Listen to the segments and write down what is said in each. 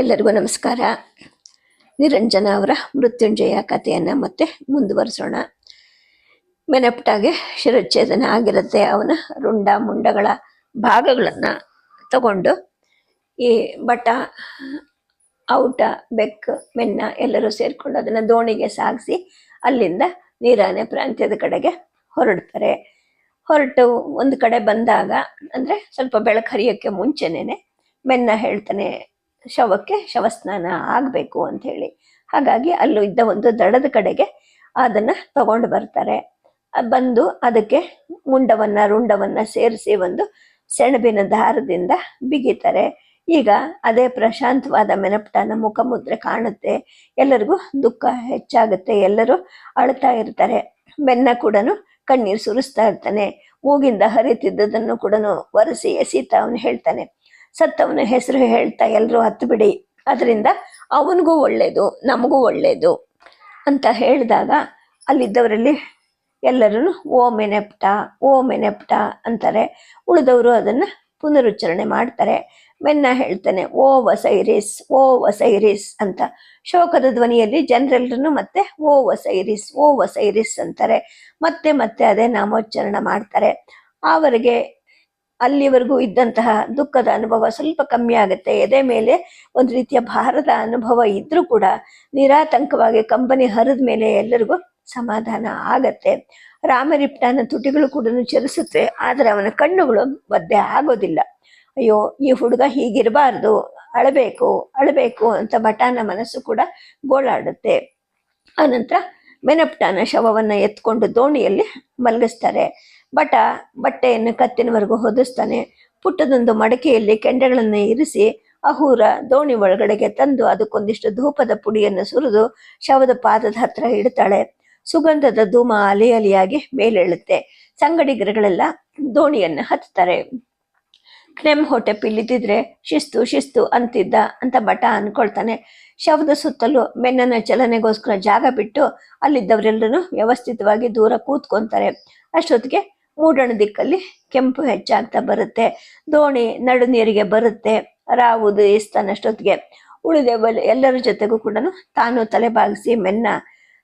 ಎಲ್ಲರಿಗೂ ನಮಸ್ಕಾರ. ನಿರಂಜನ ಅವರ ಮೃತ್ಯುಂಜಯ ಕಥೆಯನ್ನು ಮತ್ತೆ ಮುಂದುವರಿಸೋಣ. ಮೆನಪಟಾಗೆ ಶಿರಚ್ಛೇದನ ಆಗಿರುತ್ತೆ ಅವನ ರುಂಡ ಮುಂಡಗಳ ಭಾಗಗಳನ್ನು ತಗೊಂಡು ಈ ಬಟ ಔಟ ಬೆಕ್ ಮೆನ್ನ ಎಲ್ಲರೂ ಸೇರಿಕೊಂಡು ಅದನ್ನು ದೋಣಿಗೆ ಸಾಗಿಸಿ ಅಲ್ಲಿಂದ ನೀರಾನೆ ಪ್ರಾಂತ್ಯದ ಕಡೆಗೆ ಹೊರಡ್ತಾರೆ. ಹೊರಟು ಒಂದು ಕಡೆ ಬಂದಾಗ ಅಂದರೆ ಸ್ವಲ್ಪ ಬೆಳಕು ಹರಿಯೋಕ್ಕೆ ಮುಂಚೆನೇ ಮೆನ್ನ ಹೇಳ್ತಾನೆ ಶವಕ್ಕೆ ಶವಸ್ನಾನ ಆಗಬೇಕು ಅಂತ ಹೇಳಿ ಹಾಗಾಗಿ ಅಲ್ಲೂ ಇದ್ದ ಒಂದು ದಡದ ಕಡೆಗೆ ಅದನ್ನ ತಗೊಂಡು ಬರ್ತಾರೆ. ಬಂದು ಅದಕ್ಕೆ ಮುಂಡವನ್ನ, ರುಂಡವನ್ನ ಸೇರಿಸಿ ಒಂದು ಸೆಣಬಿನ ದಾರದಿಂದ ಬಿಗಿತಾರೆ. ಈಗ ಅದೇ ಪ್ರಶಾಂತವಾದ ಮೆನಪಟನ ಮುಖಮುದ್ರೆ ಕಾಣುತ್ತೆ. ಎಲ್ಲರಿಗೂ ದುಃಖ ಹೆಚ್ಚಾಗುತ್ತೆ. ಎಲ್ಲರೂ ಅಳ್ತಾ ಇರ್ತಾರೆ. ಬೆನ್ನ ಕೂಡ ಕಣ್ಣೀರು ಸುರಿಸ್ತಾ ಇರ್ತಾನೆ. ಮೂಗಿಂದ ಹರಿತಿದ್ದದನ್ನು ಕೂಡ ಒರೆಸಿ ಎಸೀತಾ ಅವನು ಹೇಳ್ತಾನೆ. ಸತ್ತವನ ಹೆಸರು ಹೇಳ್ತಾ ಎಲ್ಲರೂ ಹತ್ತು ಬಿಡಿ. ಅದರಿಂದ ಅವನಿಗೂ ಒಳ್ಳೆಯದು ನಮಗೂ ಒಳ್ಳೆಯದು ಅಂತ ಹೇಳಿದಾಗ ಅಲ್ಲಿದ್ದವರಲ್ಲಿ ಎಲ್ಲರೂ ಓ ಮೆನೆಪ್ಟ ಓ ಮೆನೆಪ್ಟ ಅಂತಾರೆ. ಉಳಿದವರು ಅದನ್ನ ಪುನರುಚ್ಚರಣೆ ಮಾಡ್ತಾರೆ. ಮೆನ್ನ ಹೇಳ್ತಾನೆ, ಓ ವಸೈರಿಸ್ ಓ ವಸೈರಿಸ್ ಅಂತ. ಶೋಕದ ಧ್ವನಿಯಲ್ಲಿ ಜನರೆಲ್ಲರೂ ಮತ್ತೆ ಓ ವಸೈರಿಸ್ ಓ ವಸೈರಿಸ್ ಅಂತಾರೆ. ಮತ್ತೆ ಮತ್ತೆ ಅದೇ ನಾಮೋಚ್ಚಾರಣ ಮಾಡ್ತಾರೆ. ಅವರಿಗೆ ಅಲ್ಲಿವರೆಗೂ ಇದ್ದಂತಹ ದುಃಖದ ಅನುಭವ ಸ್ವಲ್ಪ ಕಮ್ಮಿ ಆಗುತ್ತೆ. ಎದೆ ಮೇಲೆ ಒಂದು ರೀತಿಯ ಭಾರದ ಅನುಭವ ಇದ್ರೂ ಕೂಡ ನಿರಾತಂಕವಾಗಿ ಕಂಬನಿ ಹರಿದ ಮೇಲೆ ಎಲ್ಲರಿಗೂ ಸಮಾಧಾನ ಆಗತ್ತೆ. ರಾಮರಿಪ್ಟನ ತುಟಿಗಳು ಕೂಡ ಚಲಿಸುತ್ತೆ. ಆದರೆ ಅವನ ಕಣ್ಣುಗಳು ಒದ್ದೆ ಆಗೋದಿಲ್ಲ. ಅಯ್ಯೋ, ಈ ಹುಡುಗ ಹೀಗಿರಬಾರ್ದು. ಅಳಬೇಕು ಅಳಬೇಕು ಅಂತ ಬಟಾನ ಮನಸ್ಸು ಕೂಡ ಗೋಳಾಡುತ್ತೆ. ಆನಂತರ ಮೆನಪ್ಟಾನ ಶವವನ್ನ ಎತ್ಕೊಂಡು ದೋಣಿಯಲ್ಲಿ ಮಲಗಿಸ್ತಾರೆ. ಬಟ, ಬಟ್ಟೆಯನ್ನು ಕತ್ತಿನವರೆಗೂ ಹೊದಿಸ್ತಾನೆ, ಪುಟ್ಟದೊಂದು ಮಡಕೆಯಲ್ಲಿ ಕೆಂಡಗಳನ್ನು ಇರಿಸಿ, ಅಹೂರ ದೋಣಿ ಒಳಗಡೆಗೆ ತಂದು ಅದಕ್ಕೊಂದಿಷ್ಟು ಧೂಪದ ಪುಡಿಯನ್ನು ಸುರಿದು ಶವದ ಪಾದದ ಹತ್ರ ಇಡ್ತಾಳೆ. ಸುಗಂಧದ ಧೂಮ ಅಲೆ ಅಲೆಯಾಗಿ ಮೇಲೇಳುತ್ತೆ. ಸಂಗಡಿಗರುಗಳೆಲ್ಲ ದೋಣಿಯನ್ನು ಹತ್ತಾರೆ ಕ್ನೆಮ್ ಹೊಟ್ಟೆ ಪಿಲ್ಲಿದ್ದಿದ್ರೆ ಶಿಸ್ತು ಶಿಸ್ತು ಅಂತಿದ್ದ ಅಂತ ಬಟ ಅನ್ಕೊಳ್ತಾನೆ. ಶವದ ಸುತ್ತಲೂ ಮೆನ್ನನ ಚಲನೆಗೋಸ್ಕರ ಜಾಗ ಬಿಟ್ಟು ಅಲ್ಲಿದ್ದವರೆಲ್ಲರೂ ವ್ಯವಸ್ಥಿತವಾಗಿ ದೂರ ಕೂತ್ಕೊಂತಾರೆ. ಅಷ್ಟೊತ್ತಿಗೆ ಮೂಡಣ ದಿಕ್ಕಲ್ಲಿ ಕೆಂಪು ಹೆಚ್ಚಾಗ್ತಾ ಬರುತ್ತೆ. ದೋಣಿ ನಡು ನೀರಿಗೆ ಬರುತ್ತೆ. ರಾವುದು ಉಳಿದ ಎಲ್ಲರ ಜೊತೆಗೂ ಕೂಡ ತಾನು ತಲೆ ಬಾಗಿಸಿ ಮೆನ್ನ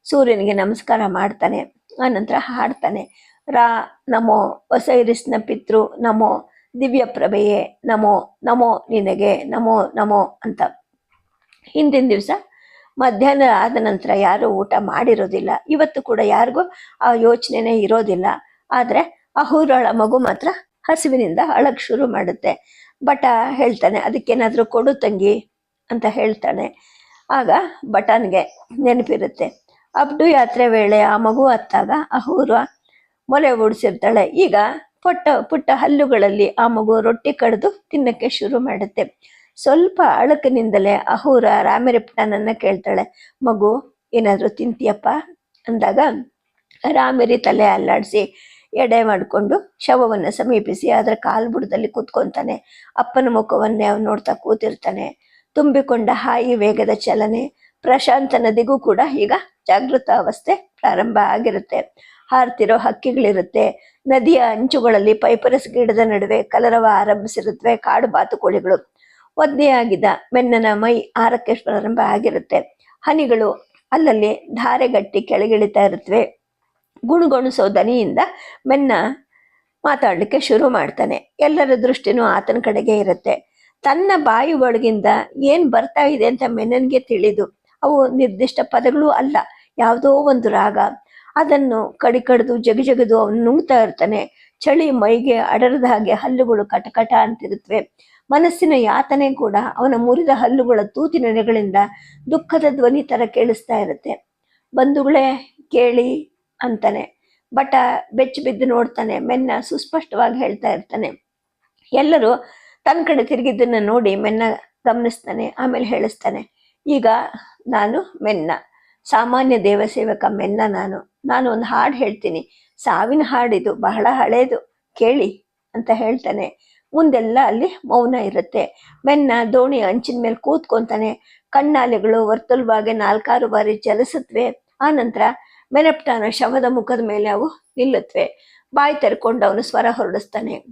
ಸೂರ್ಯನಿಗೆ ನಮಸ್ಕಾರ ಮಾಡ್ತಾನೆ. ಆನಂತರ ಹಾಡ್ತಾನೆ. ರಾ, ನಮೋ ವಸೈರಿಸ್ನ ಪಿತೃ, ನಮೋ ದಿವ್ಯ ಪ್ರಭೆಯೇ, ನಮೋ ನಮೋ ನಿನಗೆ, ನಮೋ ನಮೋ ಅಂತ. ಹಿಂದಿನ ದಿವಸ ಮಧ್ಯಾಹ್ನ ಆದ ನಂತರ ಯಾರು ಊಟ ಮಾಡಿರೋದಿಲ್ಲ. ಇವತ್ತು ಕೂಡ ಯಾರಿಗೂ ಆ ಯೋಚನೆನೇ ಇರೋದಿಲ್ಲ. ಆದರೆ ಅಹೂರಳ ಮಗು ಮಾತ್ರ ಹಸಿವಿನಿಂದ ಅಳಕ್ ಶುರು ಮಾಡುತ್ತೆ. ಬಟ ಹೇಳ್ತಾನೆ, ಅದಕ್ಕೇನಾದರೂ ಕೊಡು ತಂಗಿ ಅಂತ ಹೇಳ್ತಾನೆ. ಆಗ ಬಟನ್ಗೆ ನೆನಪಿರುತ್ತೆ ಅಬ್ಡು ಯಾತ್ರೆ ವೇಳೆ ಆ ಮಗು ಹತ್ತಾಗ ಅಹೂರ ಮೊಲೆ ಓಡಿಸಿರ್ತಾಳೆ. ಈಗ ಪುಟ್ಟ ಪುಟ್ಟ ಹಲ್ಲುಗಳಲ್ಲಿ ಆ ಮಗು ರೊಟ್ಟಿ ಕಡಿದು ತಿನ್ನಕ್ಕೆ ಶುರು ಮಾಡುತ್ತೆ. ಸ್ವಲ್ಪ ಅಳಕಿನಿಂದಲೇ ಅಹೂರ ರಾಮಿರಿಪ್ಟನನ್ನ ಕೇಳ್ತಾಳೆ, ಮಗು, ಏನಾದರೂ ತಿಂತೀಯಪ್ಪ? ಅಂದಾಗ, ರಾಮಿರಿ ತಲೆ ಅಲ್ಲಾಡಿಸಿ ಎಡೆ ಮಾಡಿಕೊಂಡು ಶವವನ್ನು ಸಮೀಪಿಸಿ ಅದರ ಕಾಲ್ಬುಡದಲ್ಲಿ ಕೂತ್ಕೊಂತಾನೆ. ಅಪ್ಪನ ಮುಖವನ್ನೇ ಅವನು ನೋಡ್ತಾ ಕೂತಿರ್ತಾನೆ. ತುಂಬಿಕೊಂಡ ಹಾಯಿ ವೇಗದ ಚಲನೆ, ಪ್ರಶಾಂತ ನದಿಗೂ ಕೂಡ ಈಗ ಜಾಗೃತ ಅವಸ್ಥೆ ಪ್ರಾರಂಭ ಆಗಿರುತ್ತೆ. ಹಾರ್ತಿರೋ ಹಕ್ಕಿಗಳಿರುತ್ತೆ. ನದಿಯ ಅಂಚುಗಳಲ್ಲಿ ಪೈಪರಸ್ ಗಿಡದ ನಡುವೆ ಕಲರವ ಆರಂಭಿಸಿರುತ್ತವೆ ಕಾಡು ಬಾತುಕೋಳಿಗಳು. ಒದ್ದೆಯಾಗಿದ್ದ ಮೆನ್ನನ ಮೈ ಆರಕ್ಕೆ ಪ್ರಾರಂಭ ಆಗಿರುತ್ತೆ. ಹನಿಗಳು ಅಲ್ಲಲ್ಲಿ ಧಾರೆಗಟ್ಟಿ ಕೆಳಗಿಳಿತಾ ಇರುತ್ತವೆ ಗುಣಗೊಣಿಸೋ ದನಿಯಿಂದ ಮೆನ್ನ ಮಾತಾಡಲಿಕ್ಕೆ ಶುರು ಮಾಡ್ತಾನೆ. ಎಲ್ಲರ ದೃಷ್ಟಿನೂ ಆತನ ಕಡೆಗೆ ಇರುತ್ತೆ. ತನ್ನ ಬಾಯಿ ಒಳಗಿಂದ ಏನು ಬರ್ತಾ ಇದೆ ಅಂತ ಮೆನನ್ಗೆ ತಿಳಿದು ಅವು ನಿರ್ದಿಷ್ಟ ಪದಗಳು ಅಲ್ಲ, ಯಾವುದೋ ಒಂದು ರಾಗ. ಅದನ್ನು ಕಡಿ ಕಡಿದು ಜಗಜಗದು ಅವನು ನುಂಗ್ತಾ ಇರ್ತಾನೆ. ಚಳಿ ಮೈಗೆ ಅಡರದ ಹಾಗೆ ಹಲ್ಲುಗಳು ಕಟಕಟ ಅಂತಿರುತ್ತವೆ ಮನಸ್ಸಿನ ಯಾತನೆ ಕೂಡ ಅವನ ಮುರಿದ ಹಲ್ಲುಗಳ ನೆಗಳಿಂದ ದುಃಖದ ಧ್ವನಿ ತರ ಕೇಳಿಸ್ತಾ ಇರುತ್ತೆ. ಬಂಧುಗಳೇ, ಕೇಳಿ ಅಂತಾನೆ. ಬಟ ಬೆಚ್ಚ ಬಿದ್ದು ನೋಡ್ತಾನೆ, ಮೆನ್ನ ಸುಸ್ಪಷ್ಟವಾಗಿ ಹೇಳ್ತಾ ಇರ್ತಾನೆ. ಎಲ್ಲರೂ ತನ್ನ ಕಡೆ ತಿರುಗಿದ್ದನ್ನ ನೋಡಿ ಮೆನ್ನ ಗಮನಿಸ್ತಾನೆ, ಆಮೇಲೆ ಹೇಳಿಸ್ತಾನೆ, ಈಗ ನಾನು ಮೆನ್ನ, ಸಾಮಾನ್ಯ ದೇವಸೇವಕ ಮೆನ್ನ ನಾನು. ನಾನು ಒಂದು ಹಾಡು ಹೇಳ್ತೀನಿ. ಸಾವಿನ ಹಾಡಿದು, ಬಹಳ ಹಳೇದು, ಕೇಳಿ, ಅಂತ ಹೇಳ್ತಾನೆ. ಮುಂದೆಲ್ಲ ಅಲ್ಲಿ ಮೌನ ಇರುತ್ತೆ. ಮೆನ್ನ ದೋಣಿ ಅಂಚಿನ ಮೇಲೆ ಕೂತ್ಕೊಂತಾನೆ. ಕಣ್ಣಾಲೆಗಳು ವರ್ತುಲ್ವಾಗೆ ನಾಲ್ಕಾರು ಬಾರಿ ಚಲಿಸುತ್ತವೆ ಆನಂತರ ಮೆನಪ್ಟಾನ ಶವದ ಮುಖದ ಮೇಲೆ ಅವು ನಿಲ್ಲುತ್ತವೆ ಬಾಯಿ ತೆರ್ಕೊಂಡು ಅವನು ಸ್ವರ ಹೊರಡಿಸ್ತಾನೆ.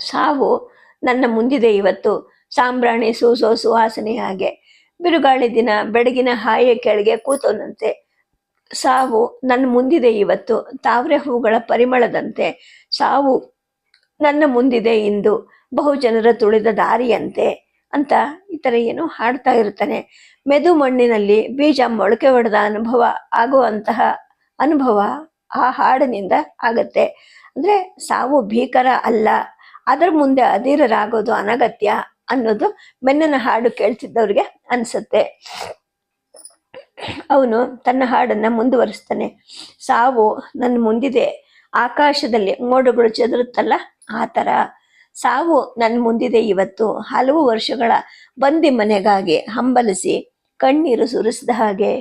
ಸಾವು ನನ್ನ ಮುಂದಿದೆ ಇವತ್ತು. ಸಾಂಬ್ರಾಣಿ, ಸೂಸೋ, ಸುವಾಸನೆ ಹಾಗೆ. ಬಿರುಗಾಳಿ ದಿನ ಬೆಳಗಿನ ಹಾಯೆ ಕೆಳಗೆ ಕೂತೋನಂತೆ ಸಾವು ನನ್ನ ಮುಂದಿದೆ ಇವತ್ತು. ತಾವ್ರೆ ಹೂಗಳ ಪರಿಮಳದಂತೆ. ಸಾವು ನನ್ನ ಮುಂದಿದೆ ಇಂದು. ಬಹು ಜನರ ತುಳಿದ ದಾರಿಯಂತೆ. ಅಂತ ಈ ಥರ ಏನೋ ಹಾಡ್ತಾ ಇರ್ತಾನೆ. ಮೆದು ಮಣ್ಣಿನಲ್ಲಿ ಬೀಜ ಮೊಳಕೆ ಹೊಡೆದ ಅನುಭವ ಆಗುವಂತಹ ಅನುಭವ ಆ ಹಾಡಿನಿಂದ ಆಗತ್ತೆ. ಅಂದ್ರೆ ಸಾವು ಭೀಕರ ಅಲ್ಲ, ಅದರ ಮುಂದೆ ಅಧೀರರಾಗೋದು ಅನಗತ್ಯ ಅನ್ನೋದು ಮೆನ್ನನ ಹಾಡು ಕೇಳ್ತಿದ್ದವ್ರಿಗೆ ಅನ್ಸುತ್ತೆ. ಅವನು ತನ್ನ ಹಾಡನ್ನ ಮುಂದುವರಿಸ್ತಾನೆ. ಸಾವು ನನ್ನ ಮುಂದಿದೆ, ಆಕಾಶದಲ್ಲಿ ಮೋಡಗಳು ಚದುರುತ್ತಲ್ಲ ಆ ಥರ. ಸಾವು ನನ್ನ ಮುಂದಿದೆ ಇವತ್ತು, ಹಲವು ವರ್ಷಗಳ ಬಂದಿ ಮನೆಗಾಗಿ ಹಂಬಲಿಸಿ ಕಣ್ಣೀರು ಸುರಿಸಿದ ಹಾಗೆ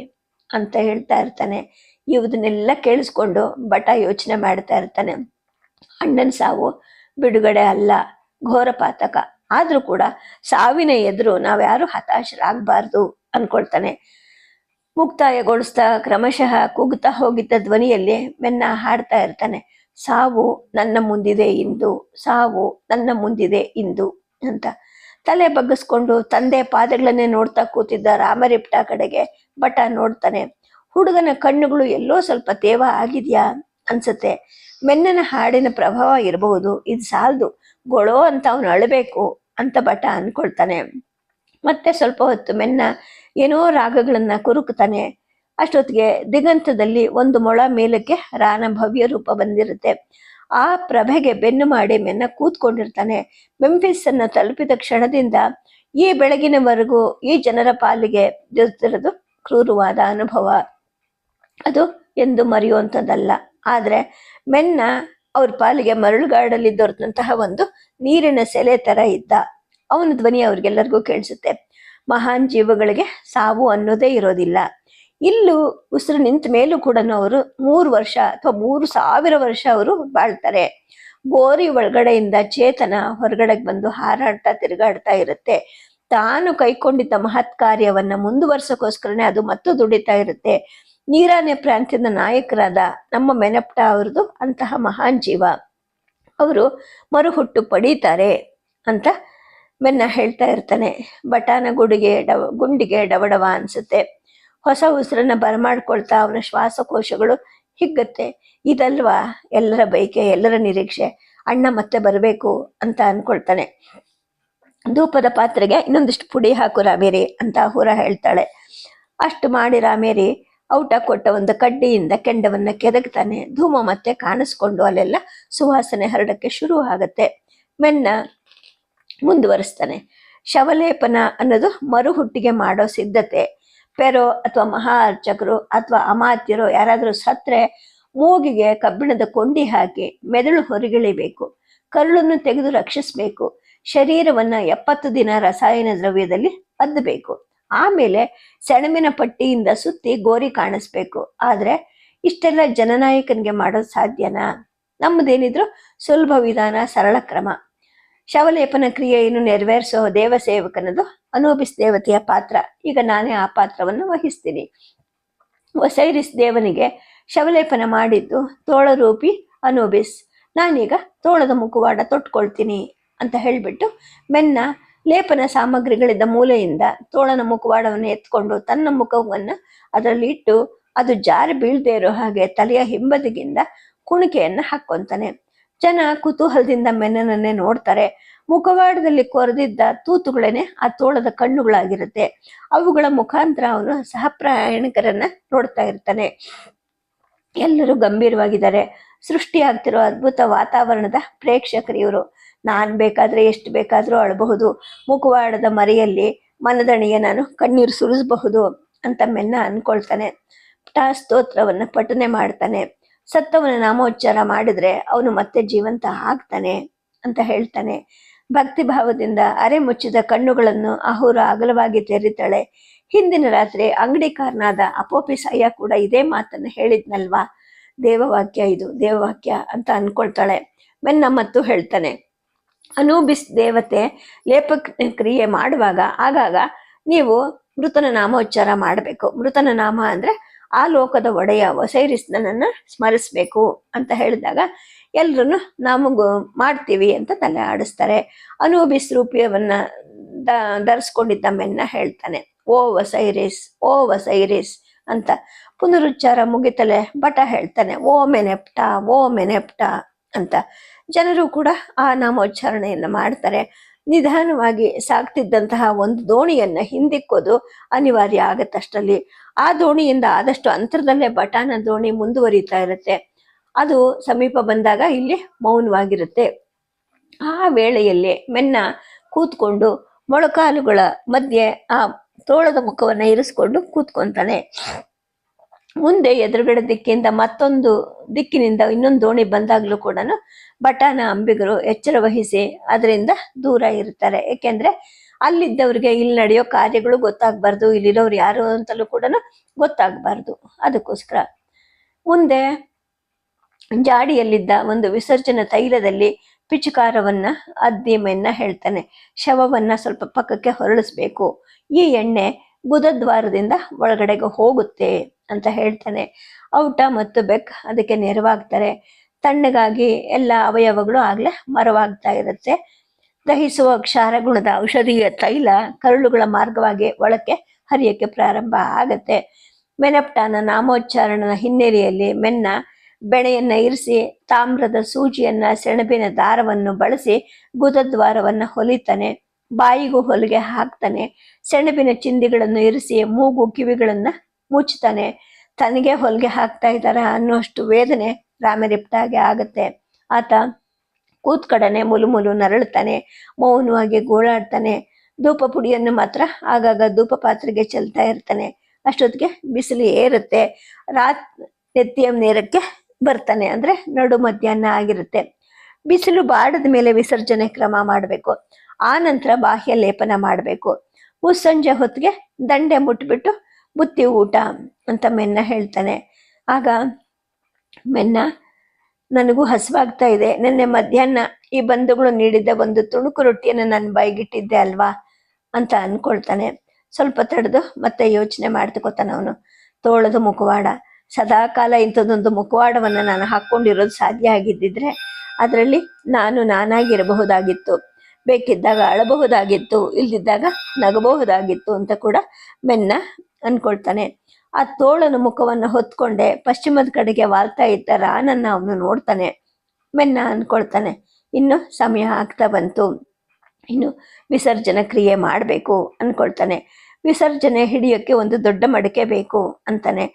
ಅಂತ ಹೇಳ್ತಾ ಇರ್ತಾನೆ. ಇವದನ್ನೆಲ್ಲ ಕೇಳಿಸ್ಕೊಂಡು ಬಟ ಯೋಚನೆ ಮಾಡ್ತಾ ಇರ್ತಾನೆ. ಅಣ್ಣನ ಸಾವು ಬಿಡುಗಡೆ ಅಲ್ಲ, ಘೋರ ಪಾತಕ. ಆದ್ರೂ ಕೂಡ ಸಾವಿನ ಎದುರು ನಾವ್ಯಾರು ಹತಾಶರಾಗಬಾರ್ದು ಅನ್ಕೊಳ್ತಾನೆ. ಮುಕ್ತಾಯಗೊಳಿಸ್ತಾ ಕ್ರಮಶಃ ಕುಗ್ತಾ ಹೋಗಿದ್ದ ಧ್ವನಿಯಲ್ಲಿ ಮೆನ್ನ ಹಾಡ್ತಾ ಇರ್ತಾನೆ. ಸಾವು ನನ್ನ ಮುಂದಿದೆ ಇಂದು, ಸಾವು ನನ್ನ ಮುಂದಿದೆ ಇಂದು ಅಂತ. ತಲೆ ಬಗ್ಗಿಸ್ಕೊಂಡು ತಂದೆ ಪಾದಗಳನ್ನೇ ನೋಡ್ತಾ ಕೂತಿದ್ದ ರಾಮರಿಪ್ಟ ಕಡೆಗೆ ಬಟ ನೋಡ್ತಾನೆ. ಹುಡುಗನ ಕಣ್ಣುಗಳು ಎಲ್ಲೋ ಸ್ವಲ್ಪ ತೇವ ಆಗಿದ್ಯಾ ಅನ್ಸುತ್ತೆ. ಮೆನ್ನನ ಹಾಡಿನ ಪ್ರಭಾವ ಇರಬಹುದು. ಇದು ಸಾಲದು. ಗೊಳೋ ಅಂತ ಅವನು ಅಳಬೇಕು ಅಂತ ಬಟ ಅನ್ಕೊಳ್ತಾನೆ. ಮತ್ತೆ ಸ್ವಲ್ಪ ಹೊತ್ತು ಮೆನ್ನ ಏನೋ ರಾಗಗಳನ್ನ ಕುರುಕ್ತಾನೆ. ಅಷ್ಟೊತ್ತಿಗೆ ದಿಗಂತದಲ್ಲಿ ಒಂದು ಮೊಳ ಮೇಲಕ್ಕೆ ರಾನ ಭವ್ಯ ರೂಪ ಬಂದಿರುತ್ತೆ. ಆ ಪ್ರಭೆಗೆ ಬೆನ್ನು ಮಾಡಿ ಮೆನ್ನ ಕೂತ್ಕೊಂಡಿರ್ತಾನೆ. ಮೆಂಫಿಸ್ ಅನ್ನ ತಲುಪಿದ ಕ್ಷಣದಿಂದ ಈ ಬೆಳಗಿನವರೆಗೂ ಈ ಜನರ ಪಾಲಿಗೆ ಜೊತೆರದು ಕ್ರೂರವಾದ ಅನುಭವ. ಅದು ಎಂದು ಮರೆಯುವಂಥದ್ದಲ್ಲ. ಆದರೆ ಮೆನ್ನ ಅವ್ರ ಪಾಲಿಗೆ ಮರಳುಗಾಡಲ್ಲಿ ದೊರೆತಂತಹ ಒಂದು ನೀರಿನ ಸೆಲೆ ತರ ಇದ್ದ. ಅವನ ಧ್ವನಿ ಅವ್ರಿಗೆಲ್ಲರಿಗೂ ಕೇಳಿಸುತ್ತೆ. ಮಹಾನ್ ಜೀವಗಳಿಗೆ ಸಾವು ಅನ್ನೋದೇ ಇರೋದಿಲ್ಲ. ಇಲ್ಲೂ ಉಸಿರು ನಿಂತ ಮೇಲೂ ಕೂಡ ಅವರು ಮೂರು ವರ್ಷ ಅಥವಾ ಮೂರು ಸಾವಿರ ವರ್ಷ ಅವರು ಬಾಳ್ತಾರೆ. ಗೋರಿ ಒಳಗಡೆಯಿಂದ ಚೇತನ ಹೊರಗಡೆಗೆ ಬಂದು ಹಾರಾಡ್ತಾ ತಿರುಗಾಡ್ತಾ ಇರುತ್ತೆ. ತಾನು ಕೈಕೊಂಡಿದ್ದ ಮಹತ್ ಕಾರ್ಯವನ್ನ ಮುಂದುವರ್ಸಕ್ಕೋಸ್ಕರನೇ ಅದು ಮತ್ತು ದುಡಿತಾ ಇರುತ್ತೆ. ನೀರಾನೆ ಪ್ರಾಂತ್ಯದ ನಾಯಕರಾದ ನಮ್ಮ ಮೆನಪ್ಟ ಅವ್ರದ್ದು ಅಂತಹ ಮಹಾನ್ ಜೀವ. ಅವರು ಮರುಹುಟ್ಟು ಪಡೀತಾರೆ ಅಂತ ಮೆನ್ನ ಹೇಳ್ತಾ ಇರ್ತಾನೆ. ಬಟಾನ ಗುಡಿಗೆ ಡವ ಗುಂಡಿಗೆ ಡವಡವ ಅನ್ಸುತ್ತೆ. ಹೊಸ ಉಸಿರನ್ನ ಬರಮಾಡ್ಕೊಳ್ತಾ ಅವನ ಶ್ವಾಸಕೋಶಗಳು ಹಿಗ್ಗತ್ತೆ. ಇದಲ್ವಾ? ಎಲ್ಲರ ಬೈಕೆ ಎಲ್ಲರ ನಿರೀಕ್ಷೆ. ಅಣ್ಣ ಮತ್ತೆ ಬರಬೇಕು ಅಂತ ಅನ್ಕೊಳ್ತಾನೆ. ಧೂಪದ ಪಾತ್ರೆಗೆ ಇನ್ನೊಂದಿಷ್ಟು ಪುಡಿ ಹಾಕು ರಾಮೇರಿ ಅಂತ ಹುರ ಹೇಳ್ತಾಳೆ. ಅಷ್ಟು ಮಾಡಿ ರಾಮೇರಿ ಔಟ ಕೊಟ್ಟ ಒಂದು ಕಡ್ಡಿಯಿಂದ ಕೆಂಡವನ್ನ ಕೆದಕ್ತಾನೆ ಧೂಮ ಮತ್ತೆ ಕಾಣಿಸ್ಕೊಂಡು ಅಲ್ಲೆಲ್ಲ ಸುವಾಸನೆ ಹರಡಕ್ಕೆ ಶುರು ಆಗತ್ತೆ. ಮೆನ್ನ ಮುಂದುವರಿಸ್ತಾನೆ. ಶವಲೇಪನ ಅನ್ನೋದು ಮರುಹುಟ್ಟಿಗೆ ಮಾಡೋ ಸಿದ್ಧತೆ. ಪೆರೋ ಅಥವಾ ಮಹಾ ಅರ್ಚಕರು ಅಥವಾ ಅಮಾತ್ಯರು ಯಾರಾದರೂ ಸತ್ರೆ ಮೂಗಿಗೆ ಕಬ್ಬಿಣದ ಕೊಂಡಿ ಹಾಕಿ ಮೆದುಳು ಹೊರಗಿಳಿಬೇಕು. ಕರುಳನ್ನು ತೆಗೆದು ರಕ್ಷಿಸಬೇಕು. ಶರೀರವನ್ನು ಎಪ್ಪತ್ತು ದಿನ ರಸಾಯನ ದ್ರವ್ಯದಲ್ಲಿ ಅದ್ದಬೇಕು ಆಮೇಲೆ ಸೆಣಬಿನ ಪಟ್ಟಿಯಿಂದ ಸುತ್ತಿ ಗೋರಿ ಕಾಣಿಸ್ಬೇಕು. ಆದರೆ ಇಷ್ಟೆಲ್ಲ ಜನನಾಯಕನಿಗೆ ಮಾಡೋದು ಸಾಧ್ಯನಾ? ನಮ್ಮದೇನಿದ್ರು ಸುಲಭ ವಿಧಾನ ಸರಳ ಕ್ರಮ. ಶವಲೇಪನ ಕ್ರಿಯೆಯನ್ನು ನೆರವೇರಿಸೋ ದೇವಸೇವಕನದು ಅನೂಬಿಸ್ ದೇವತೆಯ ಪಾತ್ರ. ಈಗ ನಾನೇ ಆ ಪಾತ್ರವನ್ನು ವಹಿಸ್ತೀನಿ. ಒಸೈರಿಸ್ ದೇವನಿಗೆ ಶವಲೇಪನ ಮಾಡಿದ್ದು ತೋಳರೂಪಿ ಅನೂಬಿಸ್. ನಾನೀಗ ತೋಳದ ಮುಖವಾಡ ತೊಟ್ಕೊಳ್ತೀನಿ ಅಂತ ಹೇಳಿಬಿಟ್ಟು ಮೆನ್ನ ಲೇಪನ ಸಾಮಗ್ರಿಗಳಿದ್ದ ಮೂಲೆಯಿಂದ ತೋಳನ ಮುಖವಾಡವನ್ನು ಎತ್ಕೊಂಡು ತನ್ನ ಮುಖವನ್ನು ಅದರಲ್ಲಿ ಇಟ್ಟು ಅದು ಜಾರಿ ಬೀಳದೇ ಇರೋ ಹಾಗೆ ತಲೆಯ ಹಿಂಬದಿಗಿಂದ ಕುಣಿಕೆಯನ್ನು ಹಾಕ್ಕೊಂತಾನೆ. ಜನ ಕುತೂಹಲದಿಂದ ಮೆನ್ನನನ್ನೇ ನೋಡ್ತಾರೆ. ಮುಖವಾಡದಲ್ಲಿ ಕೊರೆದಿದ್ದ ತೂತುಗಳೇನೆ ಆ ತೋಳದ ಕಣ್ಣುಗಳಾಗಿರುತ್ತೆ. ಅವುಗಳ ಮುಖಾಂತರ ಅವನು ಸಹ ಪ್ರಯಾಣಿಕರನ್ನ ನೋಡ್ತಾ ಇರ್ತಾನೆ. ಎಲ್ಲರೂ ಗಂಭೀರವಾಗಿದ್ದಾರೆ. ಸೃಷ್ಟಿಯಾಗ್ತಿರೋ ಅದ್ಭುತ ವಾತಾವರಣದ ಪ್ರೇಕ್ಷಕರು ಇವರು. ನಾನ್ ಬೇಕಾದ್ರೆ ಎಷ್ಟು ಬೇಕಾದ್ರೂ ಅಳಬಹುದು. ಮುಖವಾಡದ ಮರೆಯಲ್ಲಿ ಮನದಣಿಗೆ ನಾನು ಕಣ್ಣೀರು ಸುರಿಸಬಹುದು ಅಂತ ಮೆನ್ನ ಅನ್ಕೊಳ್ತಾನೆ. ಸ್ತೋತ್ರವನ್ನ ಪಠನೆ ಮಾಡ್ತಾನೆ. ಸತ್ತವನ ನಾಮೋಚ್ಚಾರ ಮಾಡಿದ್ರೆ ಅವನು ಮತ್ತೆ ಜೀವಂತ ಆಗ್ತಾನೆ ಅಂತ ಹೇಳ್ತಾನೆ. ಭಕ್ತಿ ಭಾವದಿಂದ ಅರೆ ಮುಚ್ಚಿದ ಕಣ್ಣುಗಳನ್ನು ಅಹೋರ ಅಗಲವಾಗಿ ತೆರಿತಾಳೆ. ಹಿಂದಿನ ರಾತ್ರಿ ಅಂಗಡಿಕಾರನಾದ ಅಪೋಪಿ ಅಯ್ಯ ಕೂಡ ಇದೇ ಮಾತನ್ನು ಹೇಳಿದ್ನಲ್ವಾ? ದೇವವಾಕ್ಯ ಇದು, ದೇವವಾಕ್ಯ ಅಂತ ಅನ್ಕೊಳ್ತಾಳೆ. ಮೆನ್ನ ಮತ್ತು ಹೇಳ್ತಾನೆ, ಅನೂಬಿಸ್ ದೇವತೆ ಲೇಪ ಕ್ರಿಯೆ ಮಾಡುವಾಗ, ಆಗಾಗ ನೀವು ಮೃತನ ನಾಮೋಚ್ಚಾರ ಮಾಡಬೇಕು. ಮೃತನ ನಾಮ ಅಂದ್ರೆ ಆ ಲೋಕದ ಒಡೆಯ ವಸೈರಿಸ್ನನ್ನ ಸ್ಮರಿಸ್ಬೇಕು ಅಂತ ಹೇಳಿದಾಗ ಎಲ್ರು ನಮಗೂ ಮಾಡ್ತೀವಿ ಅಂತ ತಲೆ ಆಡಿಸ್ತಾರೆ. ಅನೂಬಿಸ್ ರೂಪಿಯವನ್ನ ದ ಧರಿಸ್ಕೊಂಡಿದ್ದ ಮೆನ್ನ ಹೇಳ್ತಾನೆ, ಓ ವಸೈರಿಸ್ ಓ ವಸೈರಿಸ್ ಅಂತ. ಪುನರುಚ್ಚಾರ ಮುಗಿತಲೆ ಬಟ ಹೇಳ್ತಾನೆ, ಓ ಮೆನೆಪ್ಟ ಓ ಮೆನೆಪ್ಟ ಅಂತ. ಜನರು ಕೂಡ ಆ ನಾಮೋಚ್ಚಾರಣೆಯನ್ನ ಮಾಡ್ತಾರೆ. ನಿಧಾನವಾಗಿ ಸಾಗ್ತಿದ್ದಂತಹ ಒಂದು ದೋಣಿಯನ್ನು ಹಿಂದಿಕ್ಕೋದು ಅನಿವಾರ್ಯ ಆಗತ್ತಷ್ಟರಲ್ಲಿ. ಆ ದೋಣಿಯಿಂದ ಆದಷ್ಟು ಅಂತರದಲ್ಲೇ ಬಟಾನ ದೋಣಿ ಮುಂದುವರಿತಾ ಇರುತ್ತೆ. ಅದು ಸಮೀಪ ಬಂದಾಗ ಇಲ್ಲಿ ಮೌನವಾಗಿರುತ್ತೆ. ಆ ವೇಳೆಯಲ್ಲಿ ಮೆನ್ನ ಕೂತ್ಕೊಂಡು ಮೊಳಕಾಲುಗಳ ಮಧ್ಯೆ ಆ ತೋಳದ ಮುಖವನ್ನ ಇರಿಸ್ಕೊಂಡು ಕೂತ್ಕೊಂತಾನೆ. ಮುಂದೆ ಎದುರುಗಡೆ ದಿಕ್ಕಿಂದ ಮತ್ತೊಂದು ದಿಕ್ಕಿನಿಂದ ಇನ್ನೊಂದು ದೋಣಿ ಬಂದಾಗಲೂ ಕೂಡ ಬಟಾನ ಅಂಬಿಗರು ಎಚ್ಚರ ವಹಿಸಿ ಅದರಿಂದ ದೂರ ಇರ್ತಾರೆ ಏಕೆಂದ್ರೆ ಅಲ್ಲಿದ್ದವ್ರಿಗೆ ಇಲ್ಲಿ ನಡೆಯೋ ಕಾರ್ಯಗಳು ಗೊತ್ತಾಗಬಾರ್ದು ಇಲ್ಲಿರೋರು ಯಾರು ಅಂತಲೂ ಕೂಡ ಗೊತ್ತಾಗಬಾರ್ದು. ಅದಕ್ಕೋಸ್ಕರ ಮುಂದೆ ಜಾಡಿಯಲ್ಲಿದ್ದ ಒಂದು ವಿಸರ್ಜನ ತೈಲದಲ್ಲಿ ಪಿಚುಕಾರವನ್ನ ಅದ್ದಿ ಮೆನ್ನ ಹೇಳ್ತಾನೆ. ಶವವನ್ನ ಸ್ವಲ್ಪ ಪಕ್ಕಕ್ಕೆ ಹೊರಳಿಸ್ಬೇಕು. ಈ ಎಣ್ಣೆ ಬುಧದ್ವಾರದಿಂದ ಒಳಗಡೆಗೆ ಹೋಗುತ್ತೆ ಅಂತ ಹೇಳ್ತಾನೆ. ಔಟ ಮತ್ತು ಬೆಕ್ ಅದಕ್ಕೆ ನೆರವಾಗ್ತಾರೆ. ತಣ್ಣಗಾಗಿ ಎಲ್ಲ ಅವಯವಗಳು ಆಗಲೇ ಮರವಾಗ್ತಾ ಇರುತ್ತೆ. ದಹಿಸುವ ಕ್ಷಾರ ಗುಣದ ಔಷಧೀಯ ತೈಲ ಕರುಳುಗಳ ಮಾರ್ಗವಾಗಿ ಒಳಕ್ಕೆ ಹರಿಯಕ್ಕೆ ಪ್ರಾರಂಭ ಆಗತ್ತೆ. ಮೆನಪ್ಟಾನ ನಾಮೋಚ್ಚಾರಣದ ಹಿನ್ನೆಲೆಯಲ್ಲಿ ಮೆನ್ನ ಬೆಣೆಯನ್ನ ಇರಿಸಿ, ತಾಮ್ರದ ಸೂಜಿಯನ್ನ ಸೆಣಬಿನ ದಾರವನ್ನು ಬಳಸಿ ಗುದದ್ವಾರವನ್ನ ಹೊಲಿತಾನೆ, ಬಾಯಿಗೂ ಹೊಲಿಗೆ ಹಾಕ್ತಾನೆ, ಸೆಣಬಿನ ಚಿಂದಿಗಳನ್ನು ಇರಿಸಿ ಮೂಗು ಕಿವಿಗಳನ್ನ ಮುಚ್ತಾನೆ ತನಗೆ ಹೊಲಿಗೆ ಹಾಕ್ತಾ ಇದ್ದಾರ ಅನ್ನೋಷ್ಟು ವೇದನೆ ರಾಮರಿಪ್ಟಾಗೆ ಆಗುತ್ತೆ. ಆತ ಕೂತ್ಕಡನೆ, ಮುಲು ಮುಲು ನರಳುತ್ತಾನೆ, ಮೌನವಾಗಿ ಗೋಳಾಡ್ತಾನೆ. ಧೂಪ ಪುಡಿಯನ್ನು ಮಾತ್ರ ಆಗಾಗ ಧೂಪ ಪಾತ್ರೆಗೆ ಚೆಲ್ತಾ ಇರ್ತಾನೆ. ಅಷ್ಟೊತ್ತಿಗೆ ಬಿಸಿಲು ಏರುತ್ತೆ ರಾತ್ ನೆತ್ತಿಯ ನೇರಕ್ಕೆ ಬರ್ತಾನೆ ಅಂದ್ರೆ ನಡು ಮಧ್ಯಾಹ್ನ ಆಗಿರುತ್ತೆ. ಬಿಸಿಲು ಬಾಡದ ಮೇಲೆ ವಿಸರ್ಜನೆ ಕ್ರಮ ಮಾಡಬೇಕು. ಆ ನಂತರ ಬಾಹ್ಯ ಲೇಪನ ಮಾಡಬೇಕು. ಮುಸ್ಸಂಜೆ ಹೊತ್ತಿಗೆ ದಂಡೆ ಮುಟ್ಬಿಟ್ಟು ಬುತ್ತಿ ಊಟ ಅಂತ ಮೆನ್ನ ಹೇಳ್ತಾನೆ. ಆಗ ಮೆನ್ನ ನನಗೂ ಹಸುವಾಗ್ತಾ ಇದೆ. ನಿನ್ನೆ ಮಧ್ಯಾಹ್ನ ಈ ಬಂಧುಗಳು ನೀಡಿದ್ದ ಒಂದು ತುಣುಕು ರೊಟ್ಟಿಯನ್ನು ನಾನು ಬಾಯಿಗಿಟ್ಟಿದ್ದೆ ಅಲ್ವಾ ಅಂತ ಅನ್ಕೊಳ್ತಾನೆ. ಸ್ವಲ್ಪ ತಡೆದು ಮತ್ತೆ ಯೋಚನೆ ಮಾಡ್ತಕೋತಾನೆ ಅವನು. ತೋಳದ ಮುಖವಾಡ. ಸದಾಕಾಲ ಇಂಥದ್ದೊಂದು ಮುಖವಾಡವನ್ನು ನಾನು ಹಾಕ್ಕೊಂಡಿರೋದು ಸಾಧ್ಯ ಆಗಿದ್ದಿದ್ರೆ ಅದರಲ್ಲಿ ನಾನು ನಾನಾಗಿರಬಹುದಾಗಿತ್ತು. ಬೇಕಿದ್ದಾಗ ಅಳಬಹುದಾಗಿತ್ತು, ಇಲ್ದಿದ್ದಾಗ ನಗಬಹುದಾಗಿತ್ತು ಅಂತ ಕೂಡ ಮೆನ್ನ ಅನ್ಕೊಳ್ತಾನೆ. ಆ ತೋಳನ ಮುಖವನ್ನು ಹೊತ್ಕೊಂಡೆ, ಪಶ್ಚಿಮದ ಕಡೆಗೆ ವಾಲ್ತಾ ಇದ್ದ ರಾನನ್ನ ಅವನು ನೋಡ್ತಾನೆ. ಮೆನ್ನ ಅನ್ಕೊಳ್ತಾನೆ, ಇನ್ನು ಸಮಯ ಆಗ್ತಾ ಬಂತು. ಇನ್ನು ವಿಸರ್ಜನ ಕ್ರಿಯೆ ಮಾಡಬೇಕು, ಅನ್ಕೊಳ್ತಾನೆ. ವಿಸರ್ಜನೆ ಹಿಡಿಯೋಕ್ಕೆ ಒಂದು ದೊಡ್ಡ ಮಡಿಕೆ ಬೇಕು, ಅಂತಾನೆ.